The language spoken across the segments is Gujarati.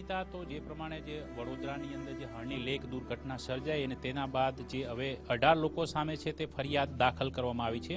તો જે પ્રમાણે જે વડોદરાની અંદર જે હરણી લેક દુર્ઘટના સર્જાઈ અને તેના બાદ જે હવે અઢાર લોકો સામે છે તે ફરિયાદ દાખલ કરવામાં આવી છે.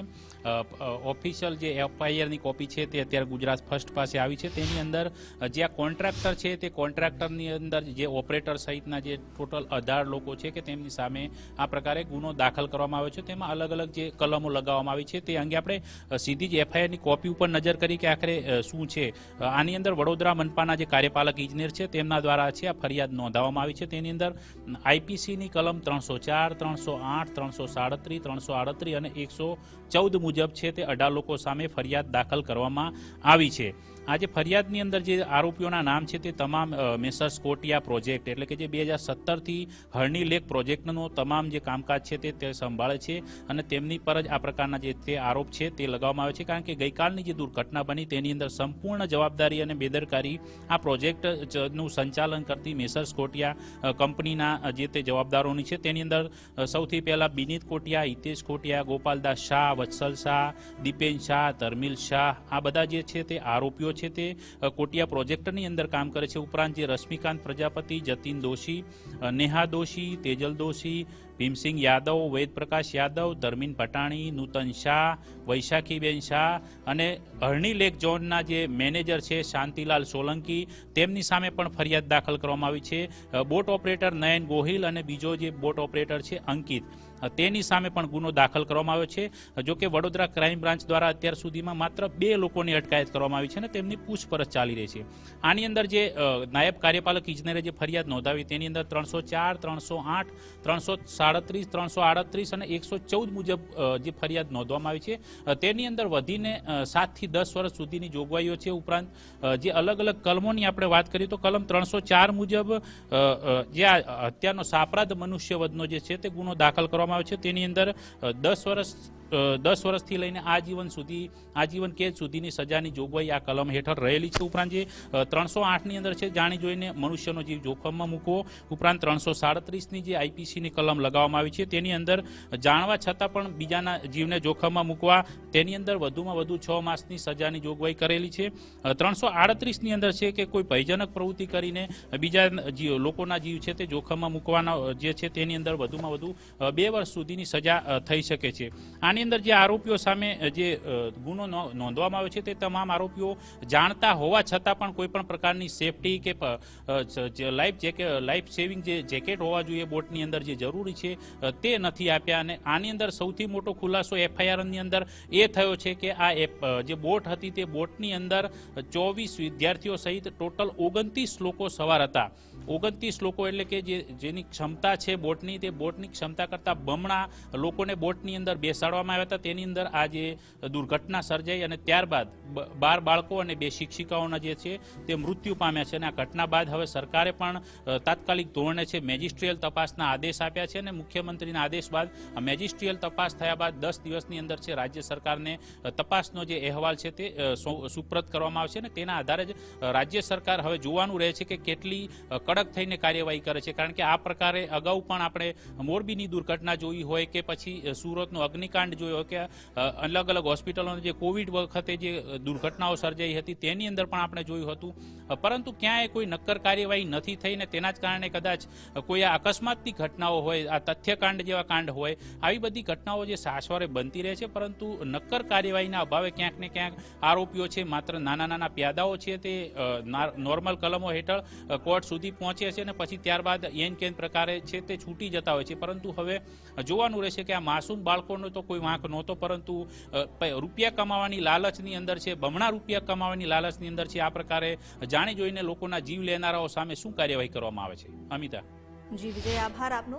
ઓફિશિયલ જે એફઆઈઆરની કોપી છે તે અત્યારે ગુજરાત ફર્સ્ટ પાસે આવી છે. તેની અંદર જે આ કોન્ટ્રાક્ટર છે તે કોન્ટ્રાક્ટરની અંદર જે ઓપરેટર સહિતના જે ટોટલ અઢાર લોકો છે કે તેમની સામે આ પ્રકારે ગુનો દાખલ કરવામાં આવ્યો છે. તેમાં અલગ અલગ જે કલમો લગાવવામાં આવી છે. તે અંગે આપણે સીધી જ એફઆઈઆરની કોપી ઉપર નજર કરી કે આખરે શું છે. આની અંદર વડોદરા મનપાના જે કાર્યપાલક ઇજનેર છે તેમના દ્વારા છે, આ ફરિયાદ નોંધાવવામાં આવી છે. તેની અંદર આઈપીસીની કલમ ત્રણસો ચાર, ત્રણસો આઠ, ત્રણસો સાડત્રીસ, ત્રણસો આડત્રીસ અને એકસો ચૌદ મુજબ છે તે અઢાર લોકો સામે ફરિયાદ દાખલ કરવામાં આવી છે. આજે ફરિયાદની અંદર જે આરોપીઓના નામ છે તે તમામ મેસર્સ કોટિયા પ્રોજેક્ટ એટલે કે જે બે હજાર સત્તરથી હરણી લેક પ્રોજેક્ટનો તમામ જે કામકાજ છે તે તે સંભાળે છે અને તેમની પર જ આ પ્રકારના જે તે આરોપ છે તે લગાવવામાં આવે છે. કારણ કે ગઈકાલની જે દુર્ઘટના બની તેની અંદર સંપૂર્ણ જવાબદારી અને બેદરકારી આ પ્રોજેક્ટ નું સંચાલન કરતી મેસર્સ કોટિયા કંપનીના જે તે જવાબદારોની છે, તેની અંદર સૌથી પહેલા બિનીત કોટિયા, હિતેશ કોટિયા, ગોપાલદાસ શાહ, વત્સલ શાહ, દીપેન શાહ તરમિલ શાહ, આ બધા જે છે તે આરોપીઓ છે તે કોટિયા પ્રોજેક્ટની અંદર કામ કરે છે. ઉપરાંત જે રશ્મિકાંત પ્રજાપતિ, જતીન દોશી નેહા દોશી, તેજલ દોશી ભીમસિંહ યાદવ, વેદપ્રકાશ યાદવ, ધર્મીન ભટાણી નૂતન શાહ, વૈશાખીબેન શાહ અને હરણી લેક ઝોનના જે મેનેજર છે શાંતિલાલ સોલંકી, તેમની સામે પણ ફરિયાદ દાખલ કરવામાં આવી છે. બોટ ઓપરેટર નયન ગોહિલ અને બીજો જે બોટ ઓપરેટર છે અંકિત. તેની સામે પણ ગુનો દાખલ કરવામાં આવ્યો છે. જો કે વડોદરા ક્રાઇમ બ્રાન્ચ દ્વારા અત્યાર સુધીમાં માત્ર બે લોકોની અટકાયત કરવામાં આવી છે અને તેમની પૂછપરછ ચાલી રહી છે. આની અંદર જે નાયબ કાર્યપાલક ઇજનેરે જે ફરિયાદ નોંધાવી તેની અંદર ત્રણસો ચાર, ત્રણસો આઠ, ત્રણસો સાડત્રીસ, ત્રણસો આડત્રીસ અને એકસો ચૌદ મુજબ જે ફરિયાદ નોંધવામાં આવી છે. તેની અંદર વધીને સાતથી દસ વર્ષ સુધીની જોગવાઈઓ છે ઉપરાંત જે અલગ અલગ કલમોની આપણે વાત કરીએ તો કલમ ત્રણસો ચાર મુજબ જે હત્યાનો સાપરાધ મનુષ્ય વધનો જે છે તે ગુનો દાખલ કરવામાં આવ્યો છે. તેની અંદર દસ વર્ષ દસ વર્ષથી લઈને આજીવન સુધી, આજીવન કેદ સુધીની સજાની જોગવાઈ આ કલમ હેઠળ રહેલી છે. ઉપરાંત જે ત્રણસો આઠની અંદર છે, જાણી જોઈને મનુષ્યનો જીવ જોખમમાં મૂકવો. ઉપરાંત ત્રણસો સાડત્રીસની જે આઈપીસીની કલમ લગાવવામાં આવી છે, તેની અંદર જાણવા છતાં પણ બીજાના જીવને જોખમમાં મૂકવા, તેની અંદર વધુમાં વધુ છ માસની સજાની જોગવાઈ કરેલી છે. ત્રણસો આડત્રીસની અંદર છે કે કોઈ ભયજનક પ્રવૃત્તિ કરીને બીજા લોકોના જીવ છે તે જોખમમાં મૂકવાના જે છે તેની અંદર વધુમાં વધુ બે વર્ષ સુધીની સજા થઈ શકે છે. આની અંદર જે આરોપીઓ સામે જે ગુનો નોંધવામાં આવ્યો છે તે તમામ આરોપીઓ જાણતા હોવા છતાં પણ કોઈ પણ પ્રકારની સેફટી કે લાઈફ જેકે, લાઈફ સેવિંગ જે જેકેટ હોવા જોઈએ બોટની અંદર જે જરૂરી છે તે નથી આપ્યા અને આની અંદર સૌથી મોટો ખુલાસો એફઆઈઆરની અંદર એ થયો છે કે આ જે બોટ હતી તે બોટની અંદર ચોવીસ વિદ્યાર્થીઓ સહિત ટોટલ ઓગણત્રીસ લોકો સવાર હતા. ઓગણત્રીસ લોકો એટલે કે જે, જેની ક્ષમતા છે બોટની, તે બોટની ક્ષમતા કરતાં બમણા લોકોને બોટની અંદર બેસાડવામાં આવ્યા હતા. તેની અંદર આ દુર્ઘટના સર્જાઈ અને ત્યારબાદ બાર બાળકો અને બે શિક્ષિકાઓના જે છે તે મૃત્યુ પામ્યા છે અને આ ઘટના બાદ હવે સરકારે પણ તાત્કાલિક ધોરણે છે મેજિસ્ટ્રીયલ તપાસના આદેશ આપ્યા છે અને મુખ્યમંત્રીના આદેશ બાદ મેજિસ્ટ્રીયલ તપાસ થયા બાદ દસ દિવસની અંદર છે રાજ્ય સરકારને તપાસનો જે અહેવાલ છે તે સુપ્રત કરવામાં આવશે અને તેના આધારે જ રાજ્ય સરકાર હવે જોવાનું રહે છે કે કેટલી કડક થઈને કાર્યવાહી કરે છે. કારણ કે આ પ્રકારે અગાઉ પણ આપણે મોરબીની દુર્ઘટના જોઈ હોય કે પછી સુરતનો અગ્નિકાંડ જોયો કે અલગ અલગ હોસ્પિટલોને જે કોવિડ વખતે જે દુર્ઘટનાઓ સર્જાઈ હતી તેની અંદર પણ આપણે જોયું હતું. પરંતુ ક્યાંય કોઈ નક્કર કાર્યવાહી નથી થઈ ને તેના જ કારણે કદાચ કોઈ આ અકસ્માતની ઘટનાઓ હોય, આ તથ્યકાંડ જેવા કાંડ હોય, આવી બધી ઘટનાઓ જે સાસવારે બનતી રહે છે, પરંતુ નક્કર કાર્યવાહીના અભાવે ક્યાંક ને ક્યાંક આરોપીઓ છે, માત્ર નાના નાના પ્યાદાઓ છે તે નોર્મલ કલમો હેઠળ કોર્ટ સુધી પહોંચે છે અને પછી ત્યારબાદ એન કેન પ્રકારે છે તે છૂટી જતા હોય છે. પરંતુ હવે જોવાનું રહેશે કે આ માસૂમ બાળકોનો તો કોઈ વાંક નહોતો, પરંતુ રૂપિયા કમાવાની લાલચની અંદર છે, બમણા રૂપિયા કમાવાની લાલચની અંદર છે. આ પ્રકારે જાણી જોઈને લોકોના જીવ લેનારાઓ સામે શું કાર્યવાહી કરવામાં આવે છે? અમિતા. જી, વિજય, આભાર આપનો.